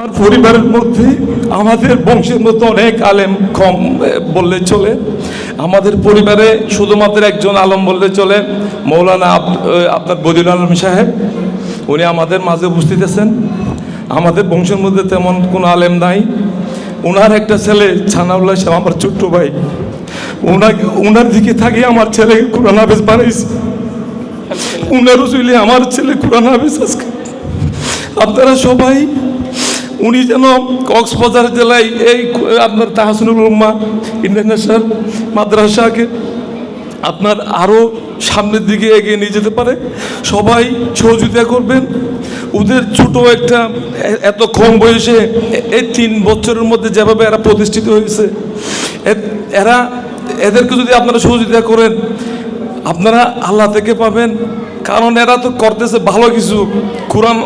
আমার পরিবারের মধ্যে আমাদের বংশের মধ্যে অনেক আলেম কম বললে চলে। আমাদের পরিবারে শুধুমাত্র একজন আলম বললে চলে, মৌলানা আপনার বদিউল আলম সাহেব। উনি আমাদের মাঝে উপস্থিত আছেন। আমাদের বংশের মধ্যে তেমন কোনো আলেম নাই। ওনার একটা ছেলে, ছানাউল্লাহ সাহেব, আমার ছোট্ট ভাই। ওনাকে ওনার দিকে থাকি আমার ছেলে কোরআন হাফেজ বানাইছে। উনার রসুলি আমার ছেলে কোরআন হাফেজ আজকে। আপনারা সবাই উনি যেন কক্সবাজার জেলায় এই আপনার তাহসিনুল উম্মা ইন্টারন্যাশনাল মাদ্রাসাকে আপনার আরও সামনের দিকে এগিয়ে নিয়ে যেতে পারে। সবাই সহযোগিতা করবেন। ওদের ছোট একটা এত কম বয়সে এই তিন বছরের মধ্যে যেভাবে এরা প্রতিষ্ঠিত হয়েছে এরা এদেরকে যদি আপনারা সহযোগিতা করেন, আপনারা আল্লাহ থেকে পাবেন। কারণ এরা তো করতেছে ভালো কিছু। কোরআন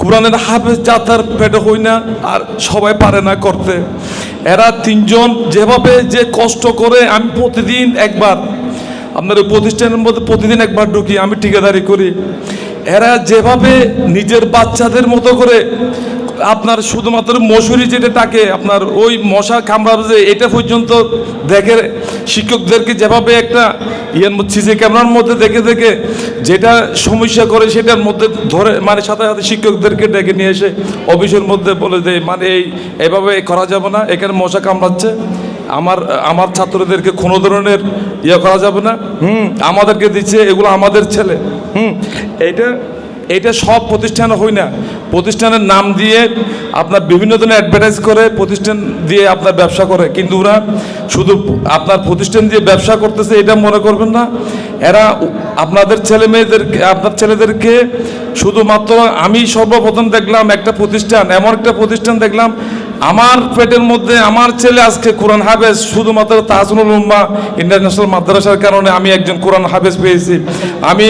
কোরআনের হাফেজ যাতার পেটে হই না, আর সবাই পারে না করতে। এরা তিনজন, যেভাবে যে কষ্ট করে আমি প্রতিদিন একবার, আপনার ওই প্রতিষ্ঠানের মধ্যে প্রতিদিন একবার ঢুকি, আমি ঠিকাদারি করি। এরা যেভাবে নিজের বাচ্চাদের মতো করে আপনার শুধুমাত্র মশুরি যেটা তাকে আপনার ওই মশা কামড়াবে যে এটা পর্যন্ত দেখে শিক্ষকদেরকে যেভাবে একটা ইয়ের সিসি ক্যামেরার মধ্যে দেখে দেখে যেটা সমস্যা করে সেটার মধ্যে ধরে মানে সাথে সাথে শিক্ষকদেরকে ডেকে নিয়ে এসে অফিসের মধ্যে বলে দেয় মানে এই, এভাবে করা যাবে না, এখানে মশা কামড়াচ্ছে, আমার আমার ছাত্রদেরকে কোনো ধরনের ইয়ে করা যাবে না, হুম, আমাদেরকে দিচ্ছে, এগুলো আমাদের ছেলে। হুম, এইটা এটা সব প্রতিষ্ঠান হই না। প্রতিষ্ঠানের নাম দিয়ে আপনার বিভিন্ন ধরনের অ্যাডভার্টাইজ করে, প্রতিষ্ঠান দিয়ে আপনার ব্যবসা করে। কিন্তু ওরা শুধু আপনার প্রতিষ্ঠান দিয়ে ব্যবসা করতেছে, এটা মনে করবেন না। এরা আপনাদের ছেলে মেয়েদেরকে, আপনার ছেলেদেরকে শুধুমাত্র আমি সর্বপ্রথম দেখলাম একটা প্রতিষ্ঠান, এমন একটা প্রতিষ্ঠান দেখলাম, আমার পেটের মধ্যে আমার ছেলে আজকে কোরআন হাফেজ, শুধুমাত্র তাহসুনুল উম্মা ইন্টারন্যাশনাল মাদ্রাসার কারণে আমি একজন কোরআন হাফেজ পেয়েছি। আমি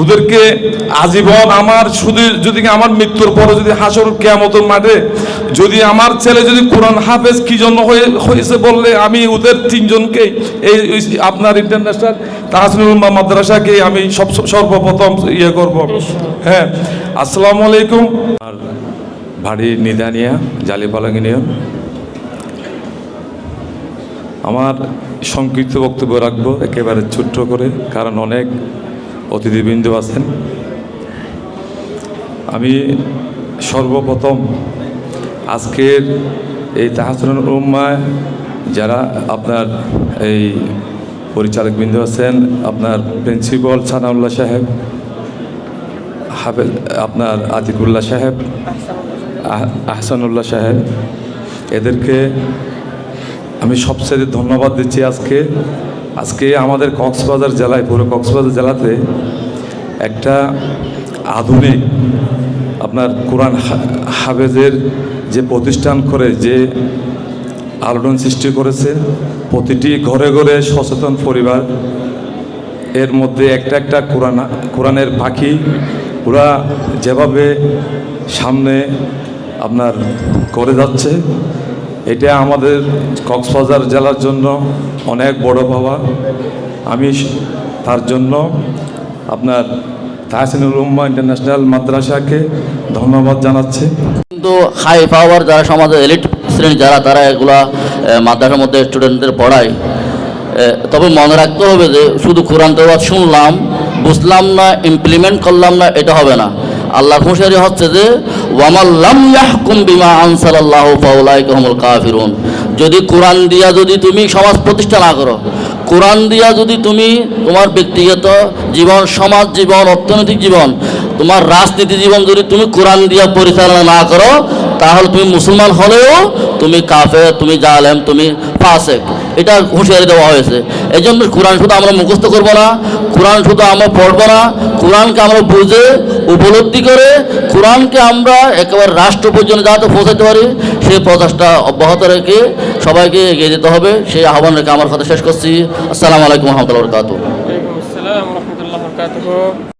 ওদেরকে আজীবন আমার শুধু যদি আমার মৃত্যুর পরে যদি হাসর কেয়ামতের মাঠে যদি আমার ছেলে যদি কোরআন হাফেজ কি জন্য হয়ে হয়েছে বললে আমি ওদের তিনজনকে এই আপনার ইন্টারন্যাশনাল তাহসিনুল উম্মা মাদ্রাসাকে আমি সব সর্বপ্রথম ইয়ে করব। হ্যাঁ আসসালামু আলাইকুম। আর ভারী নিদানিয়া জালি পালঙ্গিনিয়া আমার সংক্ষিপ্ত বক্তব্য রাখব একেবারে ছোট্ট করে, কারণ অনেক অতিথিবৃন্দ আছেন। আমি সর্বপ্রথম আজকের এই তাহাসনুল উম্মায় যারা আপনার এই পরিচালক পরিচালকবৃন্দ আছেন, আপনার প্রিন্সিপাল সানাউল্লাহ সাহেব, হাফেজ, আপনার আতিকুল্লাহ সাহেব, আহ- আহসানুল্লাহ সাহেব, এদেরকে আমি সবচেয়ে ধন্যবাদ দিচ্ছি আজকে। আজকে আমাদের কক্সবাজার জেলায়, পুরো কক্সবাজার জেলাতে একটা আধুনিক আপনার কোরআন হাফেজের যে প্রতিষ্ঠান করে, যে আলোড়ন সৃষ্টি করেছে, প্রতিটি ঘরে ঘরে সচেতন পরিবার, এর মধ্যে একটা একটা কোরআন, কোরআনের পাখি, ওরা যেভাবে সামনে আপনার করে যাচ্ছে, এটা আমাদের কক্সবাজার জেলার জন্য অনেক বড় পাওয়া। আমি তার জন্য আপনার তাহসিনুল উম্মা ইন্টারন্যাশনাল মাদ্রাসাকে ধন্যবাদ জানাচ্ছি। কিন্তু হাই পাওয়ার যারা সমাজের এলিট শ্রেণি যারা, তারা এগুলা মাদ্রাসার মধ্যে স্টুডেন্টদের পড়ায়। তবে মনে রাখতে হবে যে, শুধু কোরআন তেলাওয়াত শুনলাম, বুঝলাম না ইমপ্লিমেন্ট করলাম না, এটা হবে না। আল্লাহ হুঁশিয়ারি হচ্ছে যে ওয়ামাল্লাম ইয়াহকুম বিমা আনসালাল্লাহু ফাউলাইকা হুমুল কাফিরুন। যদি কোরআন দিয়া যদি তুমি সমাজ প্রতিষ্ঠা না করো কোরআন দিয়া যদি তুমি তোমার ব্যক্তিগত জীবন, সমাজ জীবন, অর্থনৈতিক জীবন, তোমার রাজনীতি জীবন যদি তুমি কোরআন দিয়া পরিচালনা না করো, তাহলে তুমি মুসলমান হলেও তুমি কাফে তুমি জালেম, তুমি ফাসেক। এটা হুঁশিয়ারি দেওয়া হয়েছে। এই জন্য কোরআন শুধু আমরা মুখস্থ করব না, কোরআন শুধু আমরা পড়ব না, কোরআনকে আমরা বুঝে, উপলব্ধি করে কোরআনকে আমরা একেবারে রাষ্ট্র পর্যন্ত যাতে পৌঁছাতে পারি, সেই প্রচেষ্টা অব্যাহত রেখে সবাইকে এগিয়ে যেতে হবে। সেই আহ্বান রেখে আমার কথা শেষ করছি। আসসালামু আলাইকুম রহমতুল্লাহ